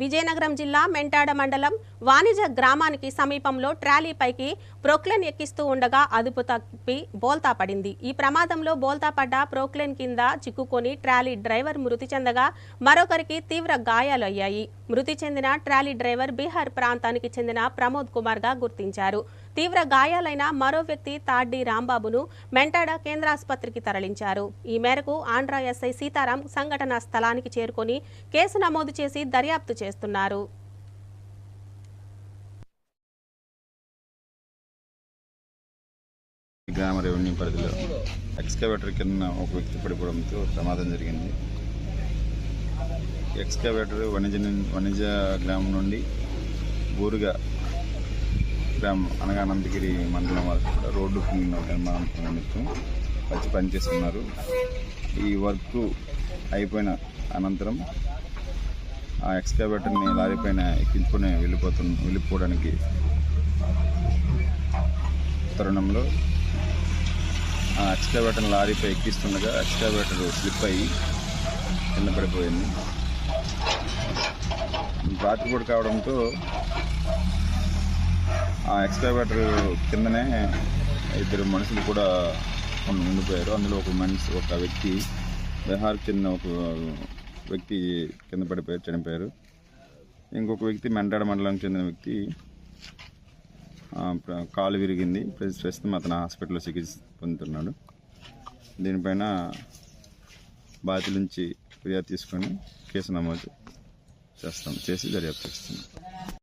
విజయనగరం జిల్లా మెంటాడ మండలం వాణిజ్య గ్రామానికి సమీపంలో ట్రాలీపైకి ప్రోక్లెన్ ఎక్కిస్తూ ఉండగా అదుపు తప్పి బోల్తా పడింది. ఈ ప్రమాదంలో బోల్తా పడ్డ ప్రోక్లెన్ కింద చిక్కుకొని ట్రాలీ డ్రైవర్ మృతి చెందగా మరొకరికి తీవ్ర గాయాలయ్యాయి. మృతి చెందిన ట్రాలీ డ్రైవర్ బీహార్ ప్రాంతానికి చెందిన ప్రమోద్ కుమార్గా గుర్తించారు. తీవ్ర గాయాలైన మరో వ్యక్తి తాడ్డి రాంబాబును మెంటాడ కేంద్రాసుపత్రికి తరలించారు. ఈ మేరకు ఆంధ్ర ఎస్ఐ సీతారాం సంఘటనా స్థలానికి చేరుకొని కేసు నమోదు చేసి దర్యాప్తు చేస్తున్నారు. గ్రామ రెవెన్యూ పరిధిలో ఎక్స్కవేటర్ కింద ఒక వ్యక్తి పడిపోవడంతో ప్రమాదం జరిగింది. ఎక్స్కవేటర్ వణిజ వణిజ్య వణిజ గ్రామం నుండి బూరుగా గ్రామం అనగా అనంతగిరి మండలం వరకు కూడా రోడ్డు నిర్మాణం నిమిత్తం వచ్చి పనిచేస్తున్నారు ఈ వర్క్ అయిపోయిన అనంతరం ఆ ఎక్స్కవేటర్ని లారీ పైన ఎక్కించుకొని వెళ్ళిపోతు వెళ్ళిపోవడానికి తరుణంలో ఆ ఎక్స్కవేటర్ని లారీపై ఎక్కిస్తుండగా ఎక్స్కవేటర్ స్లిప్ అయ్యి కింద పడిపోయింది. రాత్రిపూట కావడంతో ఆ ఎక్స్కవేటర్ కిందనే ఇద్దరు మనుషులు కూడా కొన్ని ఉండిపోయారు. అందులో ఒక మనిషి ఒక వ్యక్తి బీహార్ చెందిన ఒక వ్యక్తి కింద పడిపోయారు చనిపోయారు. ఇంకొక వ్యక్తి మెంటాడ మండలానికి చెందిన వ్యక్తి కాలు విరిగింది. ప్రస్తుతం అతను హాస్పిటల్లో చికిత్స పొందుతున్నాడు. దీనిపైన బాధ్యుల నుంచి ఫిర్యాదు తీసుకొని కేసు నమోదు చేస్తాం. చేసి దర్యాప్తు చేస్తున్నాం.